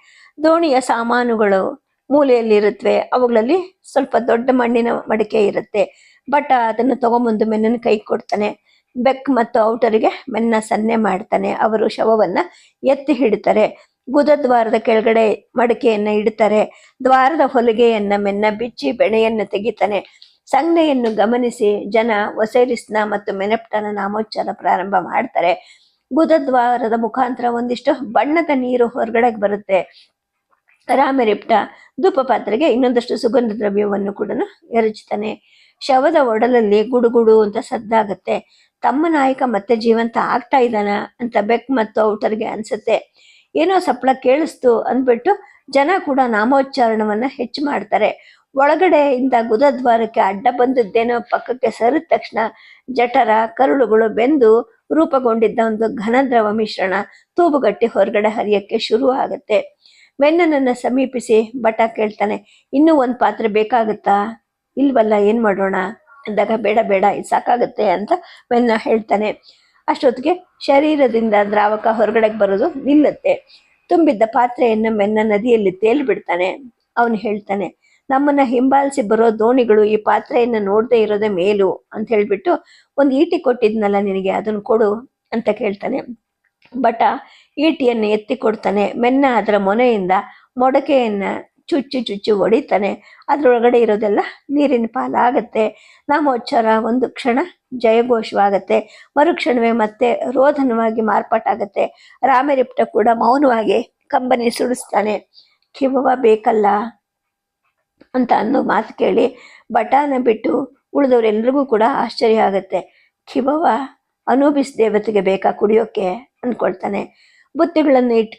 ದೋಣಿಯ ಸಾಮಾನುಗಳು ಮೂಲೆಯಲ್ಲಿರುತ್ತವೆ ಅವುಗಳಲ್ಲಿ ಸ್ವಲ್ಪ ದೊಡ್ಡ ಮಣ್ಣಿನ ಮಡಿಕೆ ಇರುತ್ತೆ. ಬಟ್ ಅದನ್ನು ತಗೊಂಬಂದು ಮೆನ್ನನ್ನು ಕೈ ಕೊಡ್ತಾನೆ. ಬೆಕ್ ಮತ್ತು ಔಟರಿಗೆ ಮೆನ್ನ ಸನ್ನೆ ಮಾಡ್ತಾನೆ. ಅವರು ಶವವನ್ನು ಎತ್ತಿ ಹಿಡಿತಾರೆ. ಗುದದ್ವಾರದ ಕೆಳಗಡೆ ಮಡಿಕೆಯನ್ನ ಇಡ್ತಾರೆ ದ್ವಾರದ ಹೊಲಿಗೆಯನ್ನ ಮೆನ್ನ ಬಿಚ್ಚಿ ಬೆಣೆಯನ್ನು ತೆಗಿತಾನೆ. ಸಂಜ್ಞೆಯನ್ನು ಗಮನಿಸಿ ಜನ ಒಸೈರಿಸ್ನ ಮತ್ತು ಮೆನೆಪ್ಟನ ನಾಮೋಚ್ಚಾರ ಪ್ರಾರಂಭ ಮಾಡ್ತಾರೆ. ಗುದದ್ವಾರದ ಮುಖಾಂತರ ಒಂದಿಷ್ಟು ಬಣ್ಣದ ನೀರು ಹೊರಗಡೆಗೆ ಬರುತ್ತೆ. ರಾಮರಿಪ್ಟ ಧೂಪ ಪಾತ್ರೆಗೆ ಇನ್ನೊಂದಷ್ಟು ಸುಗಂಧ ದ್ರವ್ಯವನ್ನು ಕೂಡ ಎರಚುತ್ತಾನೆ ಶವದ ಒಡಲಲ್ಲಿ ಗುಡುಗುಡು ಅಂತ ಸದ್ದಾಗತ್ತೆ. ತಮ್ಮ ನಾಯಕ ಮತ್ತೆ ಜೀವಂತ ಆಗ್ತಾ ಇದ್ದಾನ ಅಂತ ಬೆಕ್ ಮತ್ತು ಔಟರ್ಗೆ ಅನ್ಸುತ್ತೆ. ಏನೋ ಸಪ್ಪಳ ಕೇಳಿಸ್ತು ಅಂದ್ಬಿಟ್ಟು ಜನ ಕೂಡ ನಾಮೋಚ್ಚಾರಣವನ್ನ ಹೆಚ್ಚು ಮಾಡ್ತಾರೆ. ಇಂದ ಗುದದ್ವಾರಕ್ಕೆ ಅಡ್ಡ ಬಂದದ್ದೇನೋ ಪಕ್ಕಕ್ಕೆ ಸರಿದ ತಕ್ಷಣ ಜಠರ, ಕರುಳುಗಳು ಬೆಂದು ರೂಪುಗೊಂಡಿದ್ದ ಒಂದು ಘನದ್ರವ ಮಿಶ್ರಣ ತೂಬುಗಟ್ಟಿ ಹೊರಗಡೆ ಹರಿಯಕ್ಕೆ ಶುರು ಆಗತ್ತೆ ಮೆನ್ನನನ್ನ ಸಮೀಪಿಸಿ ಬಟ ಕೇಳ್ತಾನೆ, ಇನ್ನೂ ಒಂದ್ ಪಾತ್ರೆ ಬೇಕಾಗುತ್ತಾ? ಇಲ್ವಲ್ಲ, ಏನ್ ಮಾಡೋಣ? ಅಂದಾಗ, ಬೇಡ ಬೇಡ, ಇದು ಸಾಕಾಗುತ್ತೆ ಅಂತ ಮೆನ್ನ ಹೇಳ್ತಾನೆ. ಅಷ್ಟೊತ್ತಿಗೆ ಶರೀರದಿಂದ ದ್ರಾವಕ ಹೊರಗಡೆಗೆ ಬರೋದು ನಿಲ್ಲುತ್ತೆ. ತುಂಬಿದ್ದ ಪಾತ್ರೆಯನ್ನು ಮೆನ್ನ ನದಿಯಲ್ಲಿ ತೇಲ್ ಬಿಡ್ತಾನೆ. ಅವನು ಹೇಳ್ತಾನೆ, ನಮ್ಮನ್ನ ಹಿಂಬಾಲಿಸಿ ಬರೋ ದೋಣಿಗಳು ಈ ಪಾತ್ರೆಯನ್ನ ನೋಡದೆ ಇರೋದೇ ಮೇಲು ಅಂತ ಹೇಳ್ಬಿಟ್ಟು, ಒಂದು ಈಟಿ ಕೊಟ್ಟಿದ್ನಲ್ಲ ನಿನಗೆ, ಅದನ್ನ ಕೊಡು ಅಂತ ಕೇಳ್ತಾನೆ. ಬಟ ಈಟಿಯನ್ನು ಎತ್ತಿ ಕೊಡ್ತಾನೆ. ಮೆನ್ನ ಅದರ ಮೊನೆಯಿಂದ ಮೊಡಕೆಯನ್ನ ಚುಚ್ಚಿ ಚುಚ್ಚಿ ಹೊಡಿತಾನೆ. ಅದರೊಳಗಡೆ ಇರೋದೆಲ್ಲ ನೀರಿನ ಪಾಲಾಗತ್ತೆ. ನಾಮೋಚ್ಚಾರ ಒಂದು ಕ್ಷಣ ಜಯಘೋಷವಾಗತ್ತೆ. ಮರುಕ್ಷಣವೇ ಮತ್ತೆ ರೋಧನವಾಗಿ ಮಾರ್ಪಾಟಾಗತ್ತೆ. ರಾಮರಿಪ್ಟ ಕೂಡ ಮೌನವಾಗಿ ಕಂಬನಿ ಸುಡಿಸ್ತಾನೆ. ಕಿವವ ಬೇಕಲ್ಲ ಅಂತ ಅನ್ನೋ ಮಾತು ಕೇಳಿ ಬಟಾನ ಬಿಟ್ಟು ಉಳಿದವರೆಲ್ಲರಿಗೂ ಕೂಡ ಆಶ್ಚರ್ಯ ಆಗುತ್ತೆ. ಕಿವವ ಅನೂಬಿಸ್ ದೇವತೆಗೆ ಬೇಕಾ ಕುಡಿಯೋಕೆ ಅಂದ್ಕೊಳ್ತಾನೆ. ಬುತ್ತಿಗಳನ್ನು ಇಟ್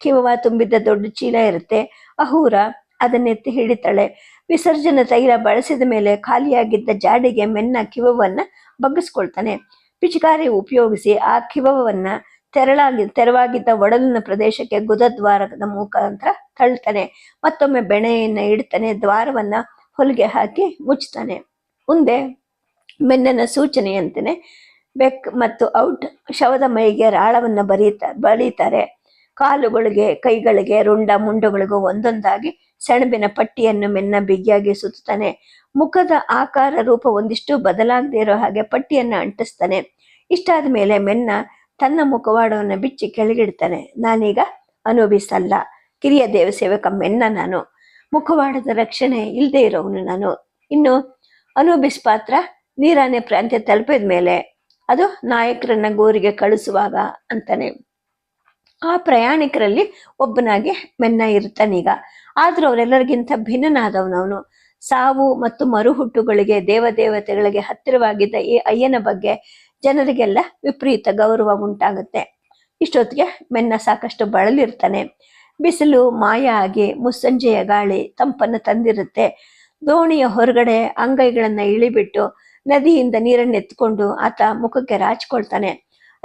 ಕಿವವ ತುಂಬಿದ್ದ ದೊಡ್ಡ ಚೀಲ ಇರುತ್ತೆ. ಅಹೂರ ಅದನ್ನೆತ್ತಿ ಹಿಡಿತಾಳೆ. ವಿಸರ್ಜನ ತೈಲ ಬಳಸಿದ ಮೇಲೆ ಖಾಲಿಯಾಗಿದ್ದ ಜಾಡಿಗೆ ಮೆನ್ನ ಕಿವವನ್ನ ಬಗ್ಗಿಸ್ಕೊಳ್ತಾನೆ. ಪಿಚಕಾರಿ ಉಪಯೋಗಿಸಿ ಆ ಕಿವವನ್ನ ತೆರಳಾಗಿ, ತೆರವಾಗಿದ್ದ ಒಡಲಿನ ಪ್ರದೇಶಕ್ಕೆ ಗುದದ್ವಾರದ ಮುಖಾಂತರ ತಳ್ತಾನೆ. ಮತ್ತೊಮ್ಮೆ ಬೆಣೆಯನ್ನ ಇಡ್ತಾನೆ. ದ್ವಾರವನ್ನ ಹೊಲಿಗೆ ಹಾಕಿ ಮುಚ್ತಾನೆ ಮುಂದೆ ಮೆನ್ನನ ಸೂಚನೆಯಂತೆಯೇ ಬೆಕ್ ಮತ್ತು ಔಟ್ ಶವದ ಮೈಗೆ ರಾಳವನ್ನ ಬರೀತ, ಬಳಿತಾರೆ. ಕಾಲುಗಳಿಗೆ, ಕೈಗಳಿಗೆ, ರುಂಡ ಮುಂಡುಗಳಿಗೂ ಒಂದೊಂದಾಗಿ ಸೆಣಬಿನ ಪಟ್ಟಿಯನ್ನು ಮೆನ್ನ ಬಿಗಿಯಾಗಿ ಸುತ್ತಾನೆ ಮುಖದ ಆಕಾರ ರೂಪ ಒಂದಿಷ್ಟು ಬದಲಾಗದೇ ಇರೋ ಹಾಗೆ ಪಟ್ಟಿಯನ್ನು ಅಂಟಿಸ್ತಾನೆ. ಇಷ್ಟಾದ ಮೇಲೆ ಮೆನ್ನ ತನ್ನ ಮುಖವಾಡವನ್ನು ಬಿಚ್ಚಿ ಕೆಳಗಿಡ್ತಾನೆ. ನಾನೀಗ ಅನುಭವಿಸಲ್ಲ. ಕಿರಿಯ ದೇವಸೇವಕ ಮೆನ್ನ ನಾನು. ಮುಖವಾಡದ ರಕ್ಷಣೆ ಇಲ್ಲದೆ ಇರೋವನು ನಾನು. ಇನ್ನು ಅನುಬಿಸ್ ಪಾತ್ರ ನೀರಾನೆ ಪ್ರಾಂತ್ಯ ತಲುಪಿದ ಮೇಲೆ ಅದು ನಾಯಕರನ್ನ ಗೋರಿಗೆ ಕಳಿಸುವಾಗ ಅಂತಾನೆ. ಆ ಪ್ರಯಾಣಿಕರಲ್ಲಿ ಒಬ್ಬನಾಗಿ ಮೆನ್ನ ಇರ್ತಾನೀಗ ಆದ್ರೂ ಅವರೆಲ್ಲರಿಗಿಂತ ಭಿನ್ನನಾದವನವನು ಸಾವು ಮತ್ತು ಮರುಹುಟ್ಟುಗಳಿಗೆ, ದೇವದೇವತೆಗಳಿಗೆ ಹತ್ತಿರವಾಗಿದ್ದ ಈ ಅಯ್ಯನ ಬಗ್ಗೆ ಜನರಿಗೆಲ್ಲ ವಿಪರೀತ ಗೌರವ ಉಂಟಾಗುತ್ತೆ. ಇಷ್ಟೊತ್ತಿಗೆ ಮೆನ್ನ ಸಾಕಷ್ಟು ಬಳಲಿರ್ತಾನೆ. ಬಿಸಿಲು, ಮಾಯ ಆಗಿ ಮುಸ್ಸಂಜೆಯ ಗಾಳಿ ತಂಪನ್ನು ತಂದಿರುತ್ತೆ. ದೋಣಿಯ ಹೊರಗಡೆ ಅಂಗೈಗಳನ್ನ ಇಳಿಬಿಟ್ಟು ನದಿಯಿಂದ ನೀರನ್ನು ಎತ್ಕೊಂಡು ಆತ ಮುಖಕ್ಕೆ ರಾಚ್ಕೊಳ್ತಾನೆ.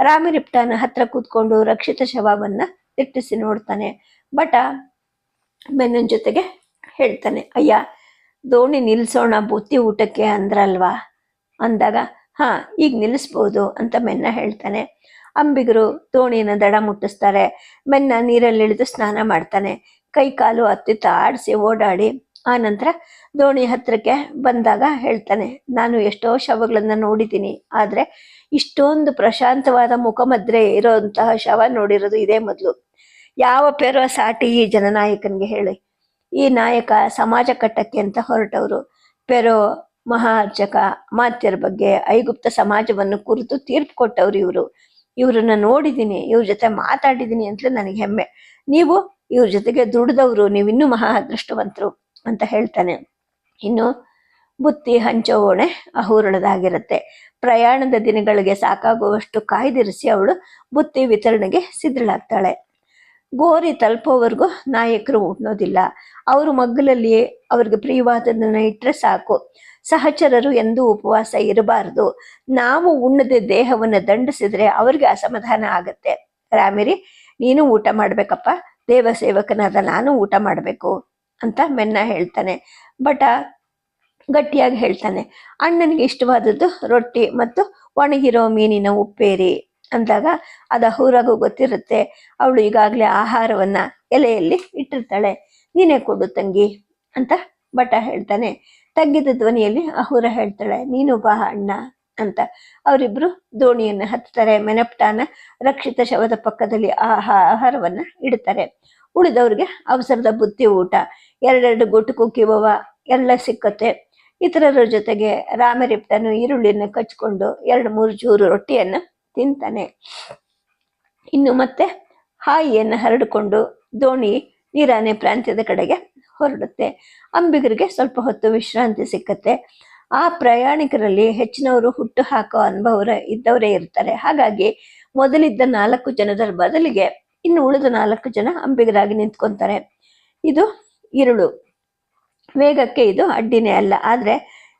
ರಾಮರಿಪ್ಟನ ಹತ್ರ ಕೂತ್ಕೊಂಡು ರಕ್ಷಿತ ಶವವನ್ನ ದಿಟ್ಟಿಸಿ ನೋಡ್ತಾನೆ. ಬಟ ಮೆನ್ನನ್ ಜೊತೆಗೆ ಹೇಳ್ತಾನೆ, ಅಯ್ಯ, ದೋಣಿ ನಿಲ್ಸೋಣ ಬುತ್ತಿ ಊಟಕ್ಕೆ ಅಂದ್ರಲ್ವಾ? ಅಂದಾಗ, ಹಾ, ಈಗ ನಿಲ್ಲಿಸ್ಬೋದು ಅಂತ ಮೆನ್ನ ಹೇಳ್ತಾನೆ. ಅಂಬಿಗರು ದೋಣಿನ ದಡ ಮುಟ್ಟಿಸ್ತಾರೆ. ಮೆನ್ನ ನೀರಲ್ಲಿ ಇಳಿದು ಸ್ನಾನ ಮಾಡ್ತಾನೆ. ಕೈ ಕಾಲು ಹತ್ತಿತ್ತ ಆಡಿಸಿ ಓಡಾಡಿ ಆ ನಂತರ ದೋಣಿ ಹತ್ರಕ್ಕೆ ಬಂದಾಗ ಹೇಳ್ತಾನೆ, ನಾನು ಎಷ್ಟೋ ಶವಗಳನ್ನ ನೋಡಿದ್ದೀನಿ, ಆದ್ರೆ ಇಷ್ಟೊಂದು ಪ್ರಶಾಂತವಾದ ಮುಖಮದ್ರೆ ಇರೋಂತಹ ಶವ ನೋಡಿರೋದು ಇದೇ ಮೊದಲು. ಯಾವ ಪೇರೋ ಸಾಟಿ ಈ ಜನನಾಯಕನಿಗೆ ಹೇಳಿ. ಈ ನಾಯಕ ಸಮಾಜ ಕಟ್ಟಕ್ಕೆ ಅಂತ ಹೊರಟವರು. ಪೆರೋ ಮಹಾರ್ಚಕ ಮಾತ್ಯರ ಬಗ್ಗೆ ಐಗುಪ್ತ ಸಮಾಜವನ್ನು ಕುರಿತು ತೀರ್ಪು ಕೊಟ್ಟವ್ರು ಇವರು. ಇವ್ರನ್ನ ನೋಡಿದ್ದೀನಿ, ಇವ್ರ ಜೊತೆ ಮಾತಾಡಿದ್ದೀನಿ ಅಂತಲೇ ನನಗೆ ಹೆಮ್ಮೆ. ನೀವು ಇವ್ರ ಜೊತೆಗೆ ದುಡ್ದವ್ರು, ನೀವಿನ್ನೂ ಮಹಾ ಅದೃಷ್ಟವಂತರು ಅಂತ ಹೇಳ್ತಾನೆ. ಇನ್ನು ಬುತ್ತಿ ಹಂಚೋ ಓಣೆ ಅಹೂರಣದಾಗಿರುತ್ತೆ. ಪ್ರಯಾಣದ ದಿನಗಳಿಗೆ ಸಾಕಾಗುವಷ್ಟು ಕಾಯ್ದಿರಿಸಿ ಅವಳು ಬುತ್ತಿ ವಿತರಣೆಗೆ ಸಿದ್ಧಳಾಗ್ತಾಳೆ. ಗೋರಿ ತಲುಪೋವರೆಗೂ ನಾಯಕರು ಉಣ್ಣೋದಿಲ್ಲ ಅವರು ಮಗ್ಗಲಲ್ಲಿ ಅವ್ರಿಗೆ ಪ್ರಿಯವಾದದನ್ನ ಇಟ್ಟರೆ ಸಾಕು. ಸಹಚರರು ಎಂದೂ ಉಪವಾಸ ಇರಬಾರದು. ನಾವು ಉಣ್ಣದೆ ದೇಹವನ್ನು ದಂಡಿಸಿದ್ರೆ ಅವ್ರಿಗೆ ಅಸಮಾಧಾನ ಆಗತ್ತೆ. ರಾಮಿರಿ, ನೀನು ಊಟ ಮಾಡ್ಬೇಕಪ್ಪ. ದೇವ ಸೇವಕನಾದ ನಾನು ಊಟ ಮಾಡಬೇಕು. ಅಂತ ಮೆನ್ನ ಹೇಳ್ತಾನೆ. ಬಟ ಗಟ್ಟಿಯಾಗಿ ಹೇಳ್ತಾನೆ. ಅಣ್ಣನಿಗೆ ಇಷ್ಟವಾದದ್ದು ರೊಟ್ಟಿ ಮತ್ತು ಒಣಗಿರೋ ಮೀನಿನ ಉಪ್ಪೇರಿ ಅಂದಾಗ ಅದು ಹೂರಾಗೂ ಗೊತ್ತಿರುತ್ತೆ. ಅವಳು ಈಗಾಗಲೇ ಆಹಾರವನ್ನ ಎಲೆಯಲ್ಲಿ ಇಟ್ಟಿರ್ತಾಳೆ. ನೀನೇ ಕೊಡು ತಂಗಿ ಅಂತ ಬಟ ಹೇಳ್ತಾನೆ. ತಗ್ಗಿದ ಧ್ವನಿಯಲ್ಲಿ ಅಹುರ ಹೇಳ್ತಾಳೆ, ನೀನು ಬಾ ಅಣ್ಣ. ಅಂತ. ಅವರಿಬ್ರು ದೋಣಿಯನ್ನು ಹತ್ತಾರೆ ಮೆನಪ್ಟಾನ ರಕ್ಷಿತ ಶವದ ಪಕ್ಕದಲ್ಲಿ ಆಹಾ ಆಹಾರವನ್ನ ಇಡ್ತಾರೆ ಉಳಿದವ್ರಿಗೆ ಅವಸರದ ಬುತ್ತಿ ಊಟ. ಎರಡೆರಡು ಗುಟುಕು ಕಿವವ ಎಲ್ಲ ಸಿಕ್ಕತ್ತೆ. ಇತರರ ಜೊತೆಗೆ ರಾಮರಿಪ್ಟನು ಈರುಳ್ಳಿಯನ್ನು ಕಚ್ಕೊಂಡು ಎರಡು ಮೂರು ಚೂರು ರೊಟ್ಟಿಯನ್ನು ತಿಂತಾನೆ. ಇನ್ನು ಮತ್ತೆ ಹಾಯಿಯನ್ನು ಹರಡಿಕೊಂಡು ದೋಣಿ ನೀರಾನೆ ಪ್ರಾಂತ್ಯದ ಕಡೆಗೆ ಹೊರಡುತ್ತೆ. ಅಂಬಿಗರಿಗೆ ಸ್ವಲ್ಪ ಹೊತ್ತು ವಿಶ್ರಾಂತಿ ಸಿಕ್ಕತ್ತೆ. ಆ ಪ್ರಯಾಣಿಕರಲ್ಲಿ ಹೆಚ್ಚಿನವರು ಹುಟ್ಟು ಹಾಕೋ ಅನುಭವ ಇದ್ದವರೇ ಇರ್ತಾರೆ. ಹಾಗಾಗಿ ಮೊದಲಿದ್ದ ನಾಲ್ಕು ಜನದರ ಬದಲಿಗೆ ಇನ್ನು ಉಳಿದ ನಾಲ್ಕು ಜನ ಅಂಬಿಗರಾಗಿ ನಿಂತ್ಕೊಂತಾರೆ. ಇದು ಇರುಳು. ವೇಗಕ್ಕೆ ಇದು ಅಡ್ಡಿನೇ ಅಲ್ಲ. ಆದ್ರೆ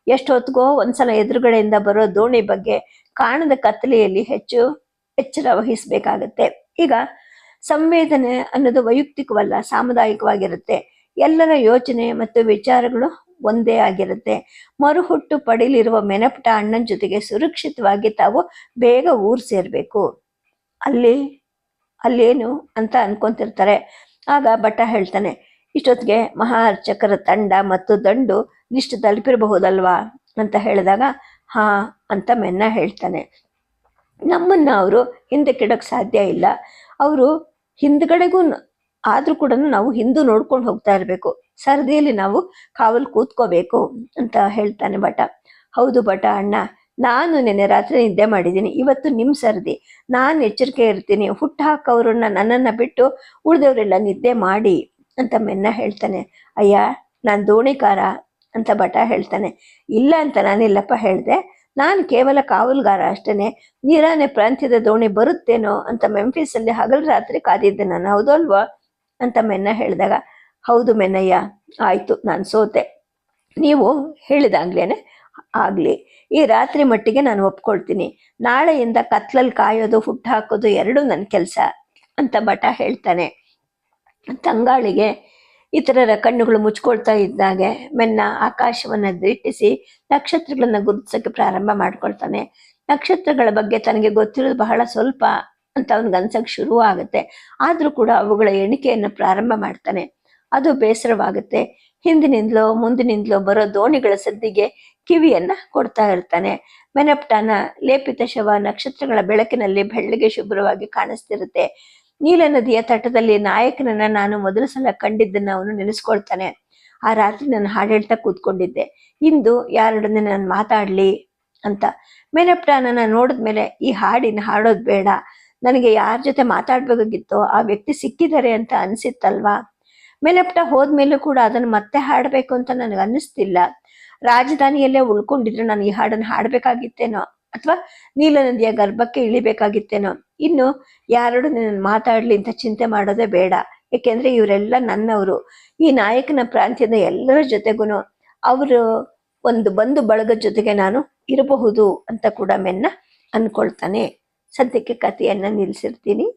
ಎಷ್ಟೊತ್ತಿಗೋ ಒಂದ್ಸಲ ಎದುರುಗಡೆಯಿಂದ ಬರೋ ದೋಣಿ ಬಗ್ಗೆ ಕಾಣದ ಕತ್ತಲೆಯಲ್ಲಿ ಹೆಚ್ಚು ಎಚ್ಚರ ವಹಿಸಬೇಕಾಗತ್ತೆ. ಈಗ ಸಂವೇದನೆ ಅನ್ನೋದು ವೈಯಕ್ತಿಕವಲ್ಲ, ಸಾಮುದಾಯಿಕವಾಗಿರುತ್ತೆ. ಎಲ್ಲರ ಯೋಚನೆ ಮತ್ತು ವಿಚಾರಗಳು ಒಂದೇ ಆಗಿರುತ್ತೆ. ಮರುಹುಟ್ಟು ಪಡೀಲಿರುವ ಮೆನಪುಟ ಅಣ್ಣನ ಜೊತೆಗೆ ಸುರಕ್ಷಿತವಾಗಿ ತಾವು ಬೇಗ ಊರು ಸೇರಬೇಕು. ಅಲ್ಲಿ, ಅಲ್ಲೇನು ಅಂತ ಅನ್ಕೊಂತಿರ್ತಾರೆ. ಆಗ ಭಟ್ಟ ಹೇಳ್ತಾನೆ, ಇಷ್ಟೊತ್ತಿಗೆ ಮಹಾರ್ಚಕರ ತಂಡ ಮತ್ತು ದಂಡು ಇಷ್ಟು ತಲುಪಿರಬಹುದಲ್ವಾ? ಅಂತ ಹೇಳಿದಾಗ, ಹಾ ಅಂತ ಮೆನ್ನ ಹೇಳ್ತಾನೆ. ನಮ್ಮನ್ನ ಅವರು ಹಿಂದೆ ಕೆಡಕ್ ಸಾಧ್ಯ ಇಲ್ಲ. ಅವರು ಹಿಂದ್ಗಡೆಗೂ ಆದ್ರೂ ಕೂಡ ನಾವು ಹಿಂದೂ ನೋಡ್ಕೊಂಡು ಹೋಗ್ತಾ ಇರಬೇಕು. ಸರದಿಯಲ್ಲಿ ನಾವು ಕಾವಲು ಕೂತ್ಕೋಬೇಕು ಅಂತ ಹೇಳ್ತಾನೆ ಭಟ. ಹೌದು ಭಟ ಅಣ್ಣ, ನಾನು ನೆನ್ನೆ ರಾತ್ರಿ ನಿದ್ದೆ ಮಾಡಿದ್ದೀನಿ. ಇವತ್ತು ನಿಮ್ಮ ಸರದಿ. ನಾನು ಎಚ್ಚರಿಕೆ ಇರ್ತೀನಿ. ಹುಟ್ಟು ಹಾಕೋರನ್ನ ನನ್ನನ್ನು ಬಿಟ್ಟು ಉಳಿದವರೆಲ್ಲ ನಿದ್ದೆ ಮಾಡಿ ಅಂತ ಮೆನ್ನ ಹೇಳ್ತಾನೆ. ಅಯ್ಯ, ನಾನು ದೋಣಿಕಾರ ಅಂತ ಭಟ ಹೇಳ್ತಾನೆ. ಇಲ್ಲ ಅಂತ ನಾನಿಲ್ಲಪ್ಪ ಹೇಳಿದೆ. ನಾನು ಕೇವಲ ಕಾವಲುಗಾರ ಅಷ್ಟೇ ನೀರಾನೆ ಪ್ರಾಂತ್ಯದ ದೋಣಿ ಬರುತ್ತೇನೋ ಅಂತ ಮೆಂಫಿಸಲ್ಲಿ ಹಗಲು ರಾತ್ರಿ ಕಾದಿದ್ದೆ ನಾನು. ಹೌದು ಅಲ್ವಾ? ಅಂತ ಮೆನ್ನ ಹೇಳಿದಾಗ, ಹೌದು ಮೆನ್ನಯ್ಯ, ಆಯಿತು, ನಾನು ಸೋತೆ. ನೀವು ಹೇಳಿದಾಗ್ಲೇ ಆಗಲಿ. ಈ ರಾತ್ರಿ ಮಟ್ಟಿಗೆ ನಾನು ಒಪ್ಕೊಳ್ತೀನಿ. ನಾಳೆಯಿಂದ ಕತ್ಲಲ್ಲಿ ಕಾಯೋದು ಹುಟ್ಟು ಹಾಕೋದು ಎರಡೂ ನನ್ನ ಕೆಲಸ, ಅಂತ ಭಟ ಹೇಳ್ತಾನೆ. ತಂಗಾಳಿಗೆ ಇತರರ ಕಣ್ಣುಗಳು ಮುಚ್ಕೊಳ್ತಾ ಇದ್ದಾಗೆ, ಮೆನ್ನ ಆಕಾಶವನ್ನ ದಿಟ್ಟಿಸಿ ನಕ್ಷತ್ರಗಳನ್ನು ಗುರುತಿಸೋಕ್ಕೆ ಪ್ರಾರಂಭ ಮಾಡ್ಕೊಳ್ತಾನೆ. ನಕ್ಷತ್ರಗಳ ಬಗ್ಗೆ ತನಗೆ ಗೊತ್ತಿರೋದು ಬಹಳ ಸ್ವಲ್ಪ. ಅಂತ ಅವನಿಗೆ ಅನ್ಸಕ್ ಶುರು ಆಗುತ್ತೆ. ಆದ್ರೂ ಕೂಡ ಅವುಗಳ ಎಣಿಕೆಯನ್ನು ಪ್ರಾರಂಭ ಮಾಡ್ತಾನೆ. ಅದು ಬೇಸರವಾಗುತ್ತೆ. ಹಿಂದಿನಿಂದಲೋ ಮುಂದಿನಿಂದಲೋ ಬರೋ ದೋಣಿಗಳ ಸದ್ದಿಗೆ ಕಿವಿಯನ್ನ ಕೊಡ್ತಾ ಇರ್ತಾನೆ. ಮೆನಪ್ಟಾನ ಲೇಪಿತ ಶವ ನಕ್ಷತ್ರಗಳ ಬೆಳಕಿನಲ್ಲಿ ಬೆಳ್ಳಗೆ ಶುಭ್ರವಾಗಿ ಕಾಣಿಸ್ತಿರುತ್ತೆ. ನೀಲ ನದಿಯ ತಟದಲ್ಲಿ ನಾಯಕನನ್ನ ನಾನು ಮೊದಲ ಸಲ ಕಂಡಿದ್ದನ್ನ ಅವನು ನೆನೆಸ್ಕೊಳ್ತಾನೆ. ಆ ರಾತ್ರಿ ನಾನು ಹಾಡು ಹೇಳ್ತಾ ಕೂತ್ಕೊಂಡಿದ್ದೆ. ಇಂದು ಯಾರೊಡನೆ ನಾನು ಮಾತಾಡ್ಲಿ? ಅಂತ. ಮೆನಪ್ಟಾನನ್ನ ನೋಡಿದ್ಮೇಲೆ ಈ ಹಾಡಿನ ಹಾಡೋದು ಬೇಡ. ನನಗೆ ಯಾರ ಜೊತೆ ಮಾತಾಡ್ಬೇಕಾಗಿತ್ತೋ ಆ ವ್ಯಕ್ತಿ ಸಿಕ್ಕಿದ್ದಾರೆ ಅಂತ ಅನ್ಸಿತ್ತಲ್ವಾ? ಮೇಲಪ್ಟ ಹೋದ್ಮೇಲೂ ಕೂಡ ಅದನ್ನ ಮತ್ತೆ ಹಾಡಬೇಕು ಅಂತ ನನಗೆ ಅನ್ನಿಸ್ತಿಲ್ಲ. ರಾಜಧಾನಿಯಲ್ಲೇ ಉಳ್ಕೊಂಡಿದ್ರೆ ನಾನು ಈ ಹಾಡನ್ನು ಹಾಡಬೇಕಾಗಿತ್ತೇನೋ? ಅಥವಾ ನೀಲ ನದಿಯ ಗರ್ಭಕ್ಕೆ ಇಳಿಬೇಕಾಗಿತ್ತೇನೋ? ಇನ್ನು ಯಾರೊಡನೆ ನಾನು ಮಾತಾಡಲಿ ಅಂತ ಚಿಂತೆ ಮಾಡೋದೇ ಬೇಡ. ಯಾಕೆಂದ್ರೆ ಇವರೆಲ್ಲ ನನ್ನವರು. ಈ ನಾಯಕನ ಪ್ರಾಂತ್ಯದ ಎಲ್ಲರ ಜೊತೆಗೂ ಅವರು ಒಂದು ಬಂಧು ಬಳಗದ ಜೊತೆಗೆ ನಾನು ಇರಬಹುದು ಅಂತ ಕೂಡ ಮೆನ್ನ ಅನ್ಕೊಳ್ತಾನೆ. ಸದ್ಯಕ್ಕೆ ಕಥೆಯನ್ನ ನಿಲ್ಸಿರ್ತೀನಿ.